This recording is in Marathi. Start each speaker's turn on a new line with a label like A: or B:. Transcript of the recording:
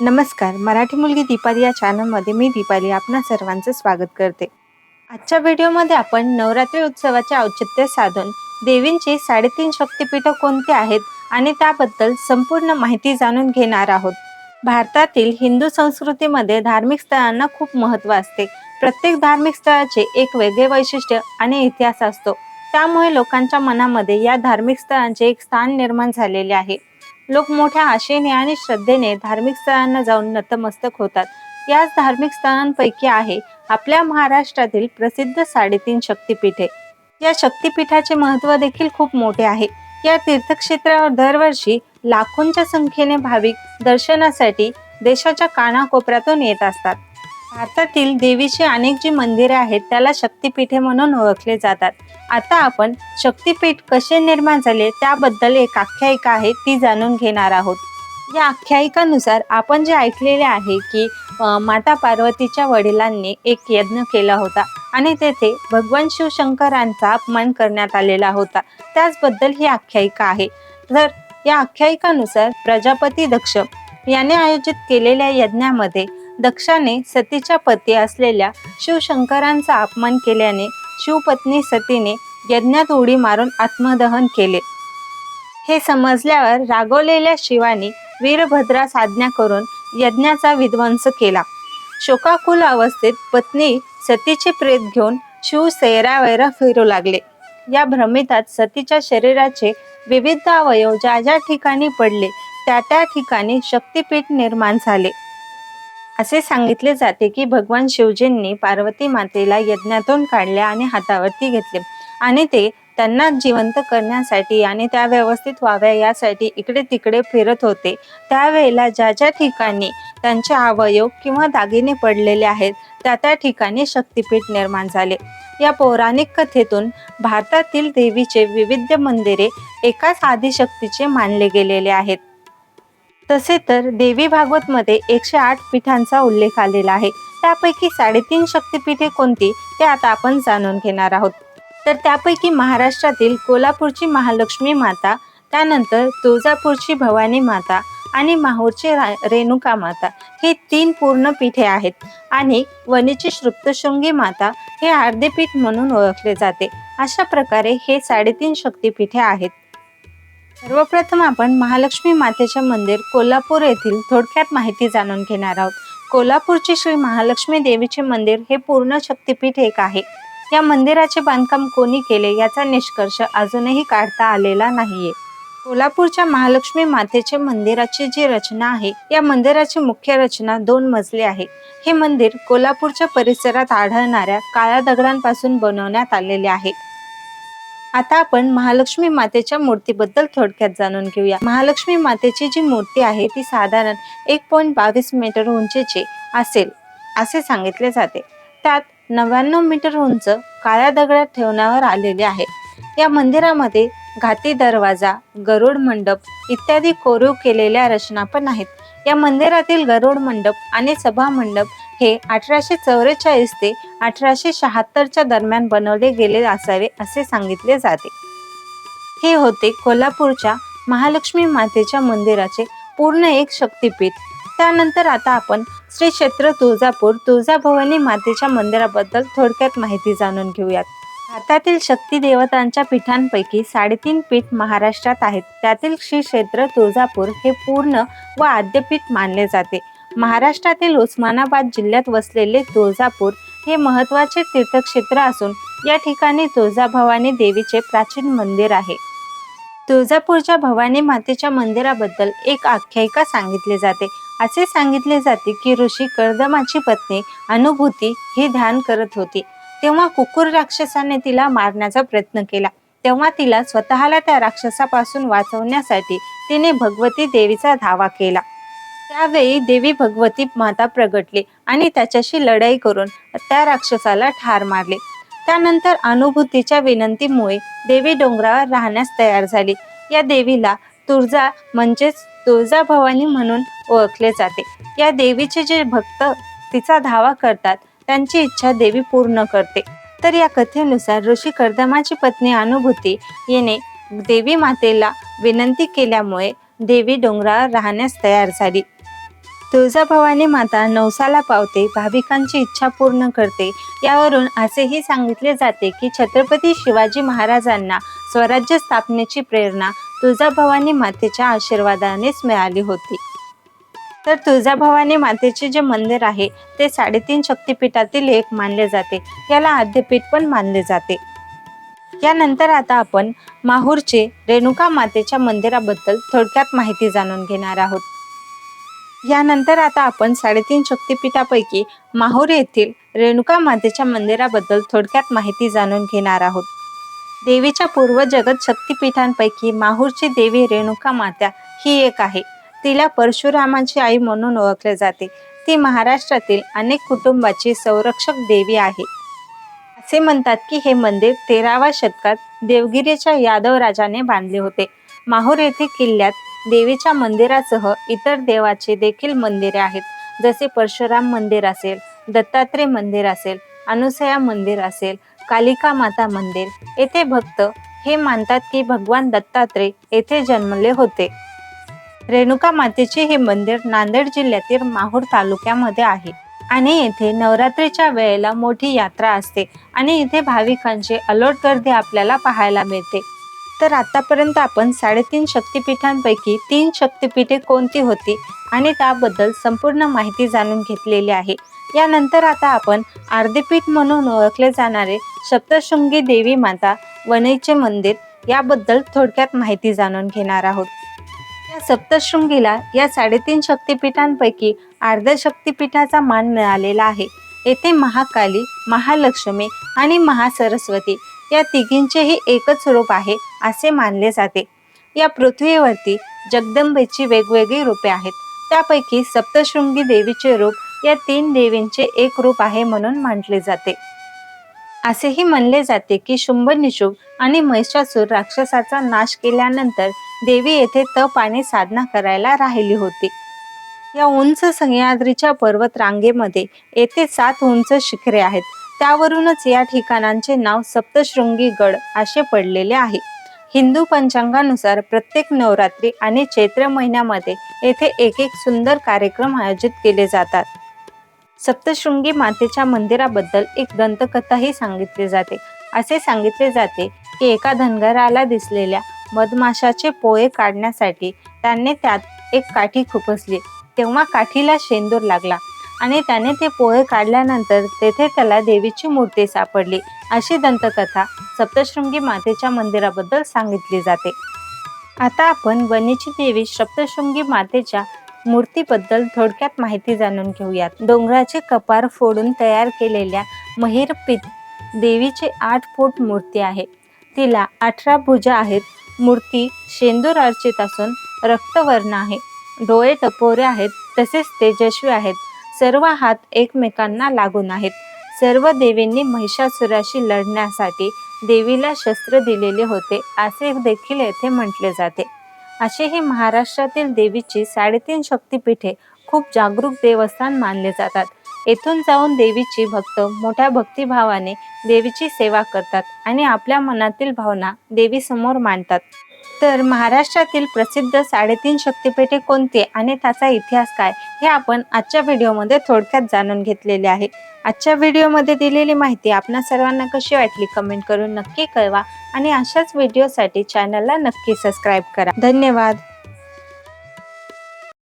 A: नमस्कार मराठी मुलगी दीपाली या चॅनलमध्ये मी दीपाली आपणा सर्वांचं स्वागत करते. आजच्या व्हिडिओमध्ये आपण नवरात्री उत्सवाचे औचित्य साधून देवींची साडेतीन शक्तिपीठं कोणती आहेत आणि त्याबद्दल संपूर्ण माहिती जाणून घेणार आहोत. भारतातील हिंदू संस्कृतीमध्ये धार्मिक स्थळांना खूप महत्त्व असते. प्रत्येक धार्मिक स्थळाचे एक वेगळे वैशिष्ट्य आणि इतिहास असतो. त्यामुळे लोकांच्या मनामध्ये या धार्मिक स्थळांचे एक स्थान निर्माण झालेले आहे. लोक मोठ्या आशेने आणि श्रद्धेने धार्मिक स्थळांना जाऊन नतमस्तक होतात. याच धार्मिक स्थळांपैकी आहे आपल्या महाराष्ट्रातील प्रसिद्ध साडेतीन शक्तीपीठे. या शक्तीपीठाचे महत्त्व देखील खूप मोठे आहे. या तीर्थक्षेत्रावर दरवर्षी लाखोंच्या संख्येने भाविक दर्शनासाठी देशाच्या कानाकोपऱ्यातून येत असतात. भारतातील देवीची अनेक जी मंदिरे आहेत त्याला शक्तिपीठे म्हणून ओळखले जातात. आता आपण शक्तिपीठ कसे निर्माण झाले त्याबद्दल एक आख्यायिका आहे ती जाणून घेणार आहोत. या आख्यायिकानुसार आपण जे ऐकलेले आहे की माता पार्वतीच्या वडिलांनी एक यज्ञ केला होता आणि तेथे भगवान शिवशंकरांचा अपमान करण्यात आलेला होता. त्याचबद्दल ही आख्यायिका आहे. तर या आख्यायिकानुसार प्रजापती दक्ष याने आयोजित केलेल्या यज्ञामध्ये दक्षाने सतीच्या पती असलेल्या शिवशंकरांचा अपमान केल्याने शिवपत्नी सतीने यज्ञात उडी मारून आत्मदहन केले. हे समजल्यावर रागवलेल्या शिवानी वीरभद्रास आज्ञा करून यज्ञाचा विध्वंस केला. शोकाकुल अवस्थेत पत्नी सतीचे प्रेत घेऊन शिव सैरावैरा फिरू लागले. या भ्रमितात सतीच्या शरीराचे विविध अवयव ज्या ज्या ठिकाणी पडले त्या त्या ठिकाणी शक्तिपीठ निर्माण झाले. असे सांगितले जाते की भगवान शिवजींनी पार्वती मातेला यज्ञातून काढले आणि हातावरती घेतले. आणि ते त्यांना जिवंत करण्यासाठी आणि त्या व्यवस्थित व्हाव्या यासाठी इकडे तिकडे फिरत होते. त्यावेळेला ज्या ज्या ठिकाणी त्यांचे अवयव किंवा दागिने पडलेले आहेत त्या त्या ठिकाणी शक्तिपीठ निर्माण झाले. या पौराणिक कथेतून भारतातील देवीचे विविध मंदिरे एकाच आदिशक्तीचे मानले गेलेले आहेत. तसे तर देवी भागवत मध्ये एकशे आठ पीठांचा उल्लेख आलेला आहे. त्यापैकी साडेतीन शक्तिपीठे कोणती ते आता आपण जाणून घेणार आहोत. तर त्यापैकी महाराष्ट्रातील कोल्हापूरची महालक्ष्मी माता त्यानंतर तुळजापूरची भवानी माता आणि माहूरची रा- रेणुका माता हे तीन पूर्ण पीठे आहेत. आणि वनीची श्रुप्तशृंगी माता हे अर्धे पीठ म्हणून ओळखले जाते. अशा प्रकारे हे साडेतीन शक्तीपीठे आहेत. सर्वप्रथम आपण महालक्ष्मी मातेचे मंदिर कोल्हापूर येथील थोडक्यात माहिती जाणून घेणार आहोत. कोल्हापूरचे श्री महालक्ष्मी देवीचे मंदिर हे पूर्ण शक्तिपीठ एक आहे. या मंदिराचे बांधकाम कोणी केले याचा निष्कर्ष अजूनही काढता आलेला नाहीये. कोल्हापूरच्या महालक्ष्मी मातेचे मंदिराची जी रचना आहे या मंदिराची मुख्य रचना दोन मजली आहे. हे मंदिर कोल्हापूरच्या परिसरात आढळणाऱ्या काळ्या दगडांपासून बनवण्यात आलेले आहे. आता आपण महालक्ष्मी मातेच्या मूर्तीबद्दल थोडक्यात जाणून घेऊया. महालक्ष्मी मातेची जी मूर्ती आहे ती साधारण एक पॉईंट बावीस मीटर उंचीची असेल असे सांगितले जाते. त्यात नव्याण्णव मीटर उंच काळ्या दगडात ठेवण्यावर आलेले आहे. या मंदिरामध्ये घाती दरवाजा गरुड मंडप इत्यादी कोरीव केलेल्या रचना पण आहेत. या मंदिरातील गरुड मंडप आणि सभा मंडप हे अठराशे चौवेचाळीस ते अठराशे शहात्तरच्या दरम्यान बनवले गेले असावे असे सांगितले जाते. हे होते कोल्हापूरच्या महालक्ष्मी मातेच्या मंदिराचे पूर्ण एक शक्तिपीठ. त्यानंतर आता आपण श्री क्षेत्र तुळजापूर तुळजाभवानी मातेच्या मंदिराबद्दल थोडक्यात माहिती जाणून घेऊयात. भारतातील शक्ती देवतांच्या पीठांपैकी साडेतीन पीठ महाराष्ट्रात आहेत. त्यातील श्री क्षेत्र तुळजापूर हे पूर्ण व आद्यपीठ मानले जाते. महाराष्ट्रातील उस्मानाबाद जिल्ह्यात वसलेले तुळजापूर हे महत्त्वाचे तीर्थक्षेत्र असून या ठिकाणी तुळजाभवानी देवीचे प्राचीन मंदिर आहे. तुळजापूरच्या भवानी मातेच्या मंदिराबद्दल एक आख्यायिका सांगितली जाते. असे सांगितले जाते की ऋषी कर्दमाची पत्नी अनुभूती ही ध्यान करत होती. तेव्हा कुकुर राक्षसाने तिला मारण्याचा प्रयत्न केला. तेव्हा तिला स्वतःला त्या राक्षसापासून वाचवण्यासाठी तिने भगवती देवीचा धावा केला. त्यावेळी देवी भगवती माता प्रगटली आणि त्याच्याशी लढाई करून त्या राक्षसाला ठार मारले. त्यानंतर अनुभूतीच्या विनंतीमुळे देवी डोंगरावर राहण्यास तयार झाली. या देवीला तुळजा म्हणजेच तुळजा भवानी म्हणून ओळखले जाते. या देवीचे जे भक्त तिचा धावा करतात त्यांची इच्छा देवी पूर्ण करते. तर या कथेनुसार ऋषी कर्दमाची पत्नी अनुभूती येणे देवी मातेला विनंती केल्यामुळे देवी डोंगरावर राहण्यास तयार झाली. तुळजाभवानी माता नवसाला पावते भाविकांची इच्छा पूर्ण करते. यावरून असेही सांगितले जाते की छत्रपती शिवाजी महाराजांना स्वराज्य स्थापनेची प्रेरणा तुळजाभवानी मातेच्या आशीर्वादानेच मिळाली होती. तर तुळजाभवानी मातेचे जे मंदिर आहे ते साडेतीन शक्तिपीठातील एक मानले जाते. याला आद्यपीठ पण मानले जाते. यानंतर आता आपण माहूरचे रेणुका मातेच्या मंदिराबद्दल थोडक्यात माहिती जाणून घेणार आहोत. यानंतर आता आपण साडेतीन शक्तिपीठापैकी माहूर येथील रेणुका मातेच्या मंदिराबद्दल थोडक्यात माहिती जाणून घेणार आहोत. देवीच्या पूर्व जगत शक्तिपीठांपैकी माहूरची देवी रेणुका माता ही एक आहे. तिला परशुरामाची आई म्हणून ओळखले जाते. ती महाराष्ट्रातील अनेक कुटुंबाची संरक्षक देवी आहे. असे म्हणतात की हे मंदिर तेराव्या शतकात देवगिरीच्या यादव राजाने बांधले होते. माहूर येथे किल्ल्यात देवीच्या मंदिरासह इतर देवाचे देखील मंदिरे आहेत. जसे परशुराम मंदिर असेल दत्तात्रय मंदिर असेल अनुसया मंदिर असेल कालिका माता मंदिर. येथे भक्त हे मानतात की भगवान दत्तात्रय येथे जन्मले होते. रेणुका मातेचे हे मंदिर नांदेड जिल्ह्यातील माहूर तालुक्यामध्ये आहे. आणि येथे नवरात्रीच्या वेळेला मोठी यात्रा असते. आणि इथे भाविकांची अलोट गर्दी आपल्याला पाहायला मिळते. तर आतापर्यंत आपण साडेतीन शक्तिपीठांपैकी तीन शक्तिपीठे कोणती होती आणि त्याबद्दल संपूर्ण माहिती जाणून घेतलेली आहे. यानंतर आता आपण आरतीपीठ म्हणून ओळखले जाणारे सप्तशृंगी देवी माता वणईचे मंदिर याबद्दल थोडक्यात माहिती जाणून घेणार आहोत. या सप्तशृंगीला या साडेतीन शक्तिपीठांपैकी अर्ध शक्तिपीठाचा मान मिळालेला आहे. येथे महाकाली महालक्ष्मी आणि महासरस्वती या तिघींचेही एकच रूप आहे. असे मानले जाते. या पृथ्वीवरती जगदंबेची वेगवेगळी रूपे आहेत. त्यापैकी सप्तशृंगी देवीचे रूप या तीन देवींचे एक रूप आहे म्हणून मानले जाते. असेही म्हणले जाते की शुंभ निशुभ आणि महिषासूर राक्षसाचा नाश केल्यानंतर देवी येथे तप आणि साधना करायला राहिली होती. या उंच सह्याद्रीच्या पर्वत रांगेमध्ये येथे सात उंच शिखरे आहेत. त्यावरूनच या ठिकाणांचे नाव सप्तशृंगी गड असे पडलेले आहे. हिंदू पंचांगानुसार प्रत्येक नवरात्री आणि चैत्र महिन्यामध्ये येथे एक एक सुंदर कार्यक्रम आयोजित केले जातात. सप्तशृंगी मातेच्या मंदिराबद्दल एक दंतकथाही सांगितली जाते. असे सांगितले जाते की एका धनगराला दिसलेल्या मधमाशाचे पोहे काढण्यासाठी त्याने त्यात एक काठी खुपसली. तेव्हा काठीला शेंदूर लागला आणि त्याने ते पोहे काढल्यानंतर तेथे त्याला देवीची मूर्ती सापडली. अशी दंतकथा सप्तशृंगी मातेच्या मंदिराबद्दल सांगितली जाते. आता आपण वनीची देवी सप्तशृंगी मातेच्या मूर्तीबद्दल थोडक्यात माहिती जाणून घेऊयात. डोंगराचे कपार फोडून तयार केलेल्या महिरपीत देवीची आठ फूट मूर्ती आहे. तिला अठरा भुजा आहेत. मूर्ती शेंदूर अर्चित असून रक्तवर्ण आहे. डोळे टपोरे आहेत. तसेच तेजस्वी आहेत. सर्व हात एकमेकांना लागून आहेत. सर्व देवींनी महिषासुराशी लढण्यासाठी देवीला शस्त्र दिलेले होते असे देखील येथे म्हटले जाते. असे ही महाराष्ट्रातील देवीची साडेतीन शक्तिपीठे खूप जागरूक देवस्थान मानले जातात. येथून जाऊन देवीची भक्त मोठ्या भक्तिभावाने देवीची सेवा करतात आणि आपल्या मनातील भावना देवीसमोर मांडतात. तर महाराष्ट्रातील प्रसिद्ध साडेतीन शक्तिपीठे कोणते आणि त्याचा इतिहास काय? हे आपण आजच्या व्हिडिओमध्ये थोडक्यात जाणून घेतलेले आहे. आजच्या व्हिडिओमध्ये दिलेली माहिती आपणा सर्वांना कशी वाटली कमेंट करून नक्की कळवा आणि अशाच व्हिडिओसाठी चॅनलला नक्की सबस्क्राईब करा. धन्यवाद.